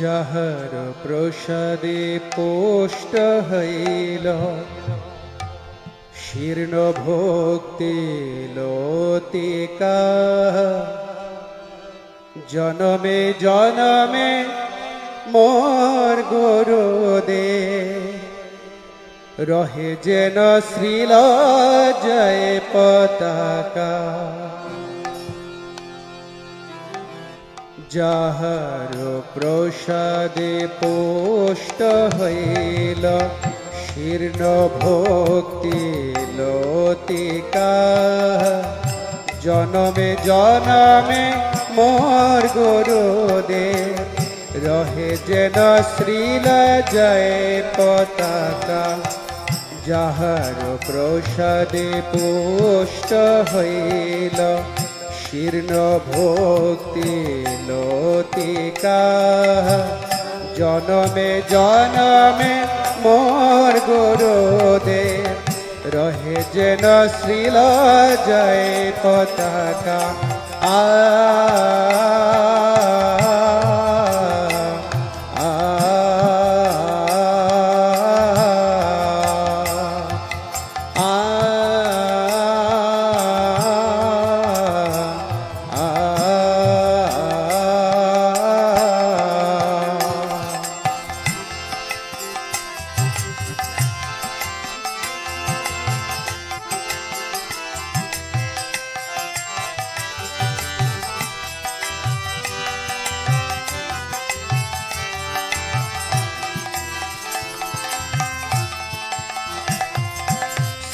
যাহার প্রসাদে পোষ্ট হইল। শীর্ণ ভক্তি লতিকা। জনমে জনমে মোর গুরুদে রহে যেন শ্রীল জয় পতাকা। যাহার প্রসাদে পোষ্ট হইল, শীর্ণ ভক্তি লতিকা। জনমে জনমে মোর গুরুদেব রহে যেন শ্রীল জয় পতাকা। যাহার প্রসাদে পুষ্ট হইল শীর্ণ ভক্তি লতিকা। জনমে জনমে মোর গুরুদেব রহে যেন শ্রীল জয় পতাকা আ আ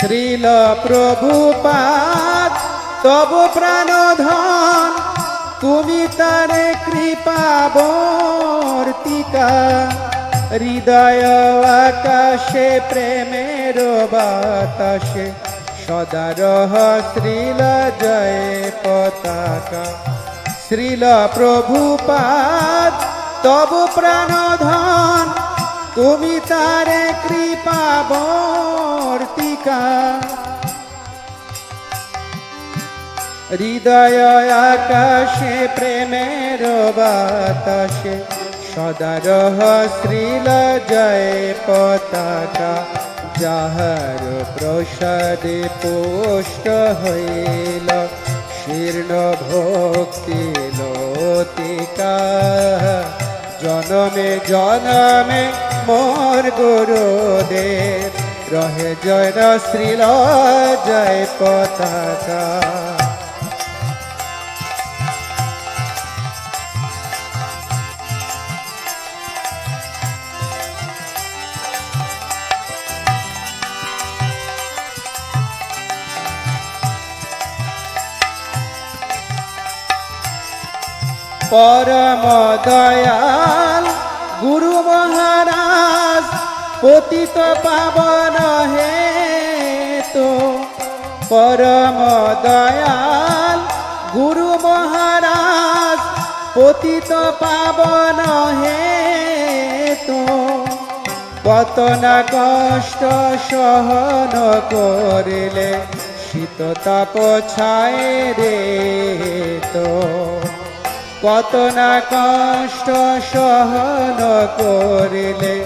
শ্রীল প্রভুপাদ, তব প্রাণধন, তুমি তার কৃপা বর্তিকা হৃদয় আকাশে, প্রেমের বাতাসে, সদা রহ শ্রীল জয় পতাকা। শ্রীল প্রভুপাদ, তব প্রাণধন তুমি তারে কৃপা বর্তিকা। হৃদয় আকাশে, প্রেমের বাতাসে, সদা রহ শ্রীল জয় পতাকা, যাহার প্রসাদে পোষ্ট হইল। শীর্ণ ভক্তি লতিকা। জনমে জনমে মোর গুরুদেব। রহে জয় শ্রীল জয় পতাকা। পরম দয়াল গুরু মহারাজ, পতিত পাবন হে তো পরম দয়াল গুরু মহারাজ, পতিত পাবন হে তো কত না কষ্ট সহন করিলে, শীত তাপ ছায় রে তো। কত না কষ্ট সহন করিলে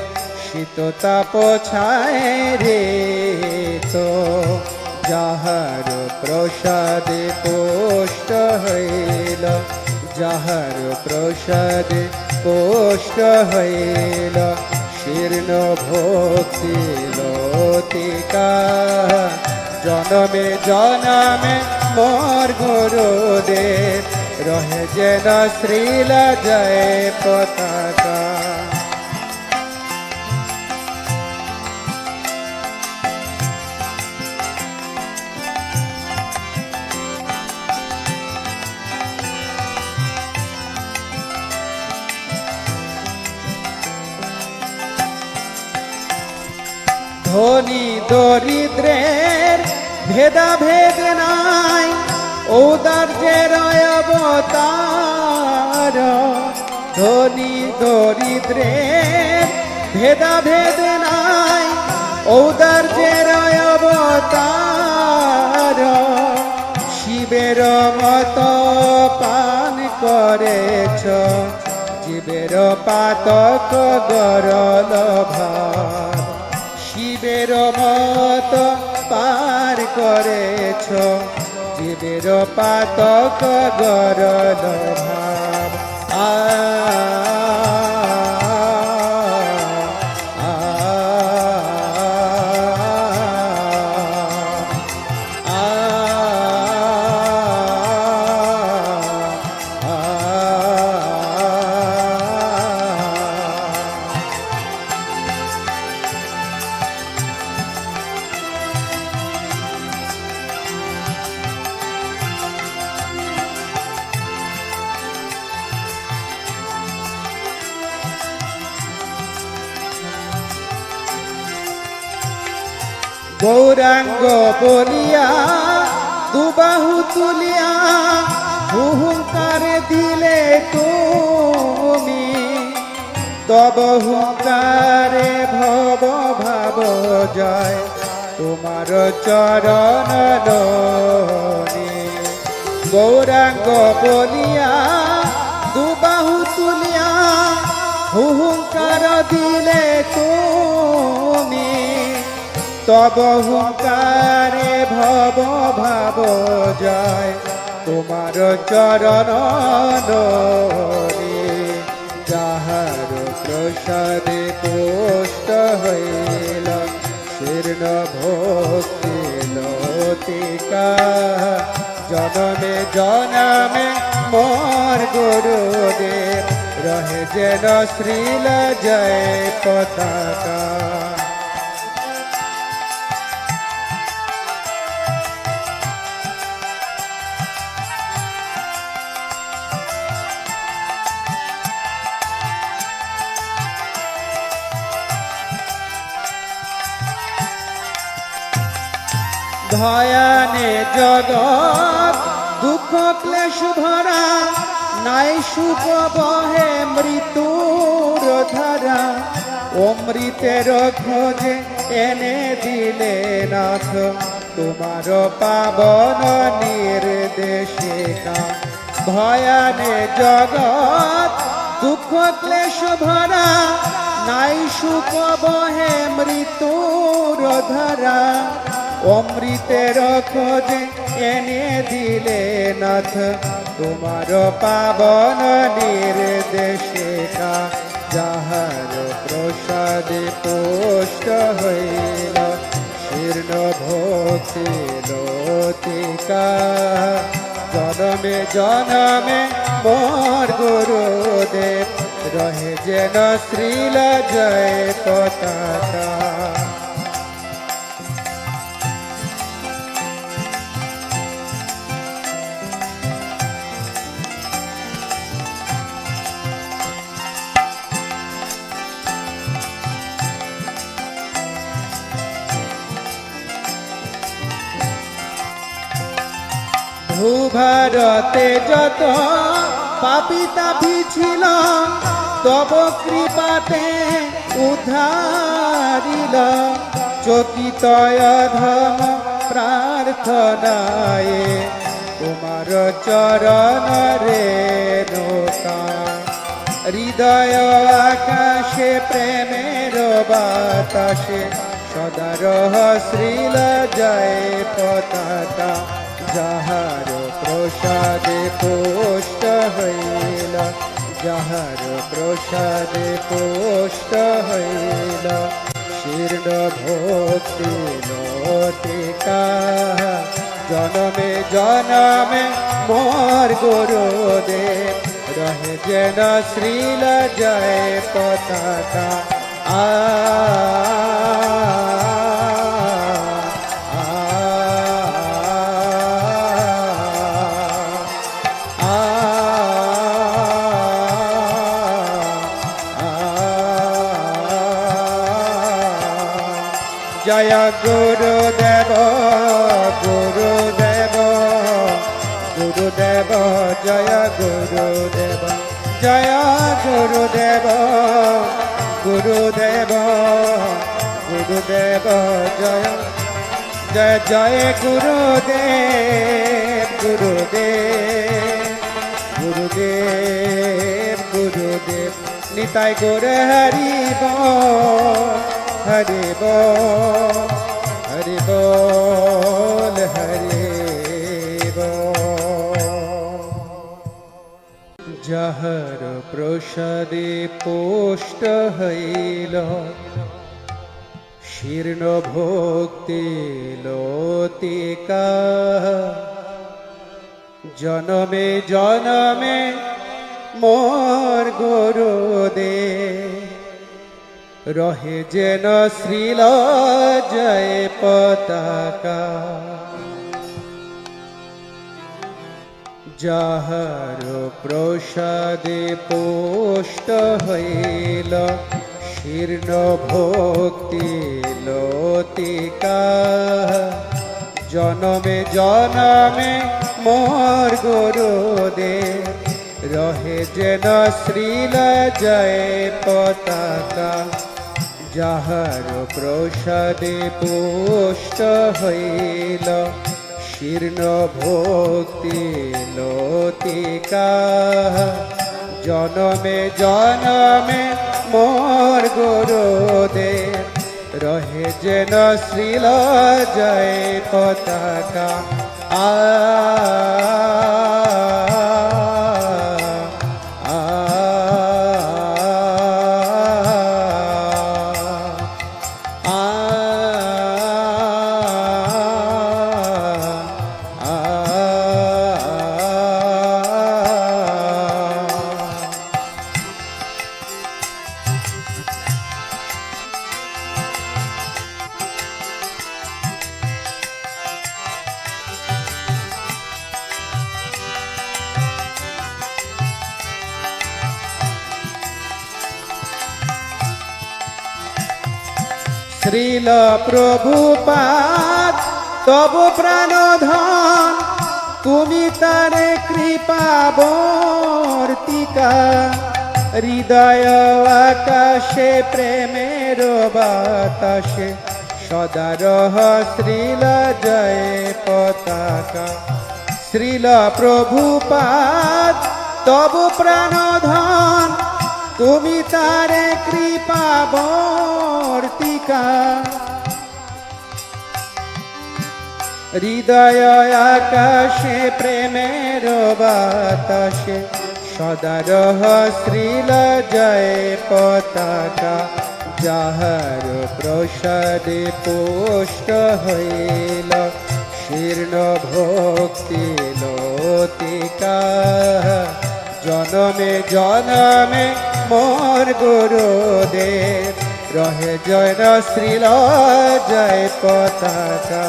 শীত তাপ ছায় রে তো। যাহার প্রসাদে পোষ্ট হইল, যাহার প্রসাদে পোষ্ট হইল, শীর্ণ ভক্তি লতিকা। জনমে জনমে মোর গুরুদেব রহে যেন শ্রীল জয় পতাকা। ধনী দরিদ্রের ভেদাভেদ নাই ঔদার্যের অবতার, ধনী দরিদ্রের ভেদাভেদ নাই, ঔদার্যের অবতার। শিবের মত পান করেছ, জীবের পাতক গরল ভাব শিবের মত পার করেছ জীবের পাতক গরল ভাব। আ গৌরাঙ্গ বলিয়া দুবাহু তুলিয়া হুঙ্কারে দিলে তুমি। তব হুঙ্কারে ভব ভাব জয় তোমার চরণ গৌরাঙ্গ বলিয়া দুবাহু তুলিয়া হুঙ্কার তব হুঙ্কারে ভব ভাব যায় তোমার চরণ যাহার প্রসাদে পোষ্ট হইল, শীর্ণ ভক্তি লতিকা। জনমে জনমে মোর গুরুদেব, রহে যেন শ্রীল জয় পতাকা। ধয়ানে জগৎ, দুঃখ, ক্লেশ ভরা নাই সুখ বহে মৃত্যুর ধারা। অমৃতের খোঁজে এনে দিলে নাথ, তোমার পাবন নির্দেশে ভয়ানে জগৎ, দুঃখ, ক্লেশ ভরা নাই সুখ বহে মৃত্যুর ধারা। অমৃতের খোঁজে এনে দিলে নাথ, তোমার পাবন নির্দেশে যাহার প্রসাদে পোষ্ট হইল, শীর্ণ ভক্তি লতিকা। জনমে জনমে মোর গুরুদেব, রহে যেন শ্রীল জয় পতাকা। ভূভারতে যত পাপি তাপি ছিল, তব কৃপাতে উদ্ধারিল। চকিত ধম প্রার্থনায় তোমার চরণ রে নৌকা হৃদয় আকাশে প্রেমের বাতাসে সদা রহ শ্রীল জয় পতাকা, যাহার প্রসাদে পোষ্ট হইল যাহার প্রসাদে পোষ্ট হইল শীর্ণ ভক্তি লতিকা জনমে জনমে মোর গুরুদেব রহে যেন শ্রীল জয় পতাকা আ আ, জয় গুরুদেব গুরুদেব গুরুদেব, জয় গুরুদেব জয় গুরুদেব গুরুদেব গুরুদেব, জয় জয় জয় গুরুদেব গুরুদেব গুরুদেব গুরুদেব, নিতাই করে হরিব। হরিব হরিব হরিব যাহার প্রসাদে পোষ্ট হইল শীর্ণ ভক্তি লতিকা জনমে জনমে মোর গুরুদে রহে যেন শ্রীল জয় পতাকা। যাহার প্রসাদে পোষ্ট হইল, শীর্ণ ভক্তি লতিকা। জনমে জনমে মোর গুরুদে রহে যেন শ্রীল জয় পতাকা। যাহার প্রসাদে পুষ্ট হইল, শীর্ণ ভক্তি লতিকা। জনমে জনমে মোর গুরুদে রহে যেন শ্রীল জয় পতাকা। আ শ্রীল প্রভুপাদ, তব প্রাণধন, তুমি তারে কৃপা বর্তিকা। হৃদয় আকাশে, প্রেমের বাতাসে, সদা রহ শ্রীল জয় পতাকা। শ্রীল প্রভুপাদ, তব প্রাণধন, তুমি তারে কৃপা বর্তিকা হৃদয় আকাশে, প্রেমের বাতাসে, সদা রহ শ্রীল জয় পতাকা, যাহার প্রসাদে পোষ্ট হইল। শীর্ণ ভক্তি লতিকা। জনমে জনমে, মোর গুরুদেব রহে জয় শ্রীল জয় পতাকা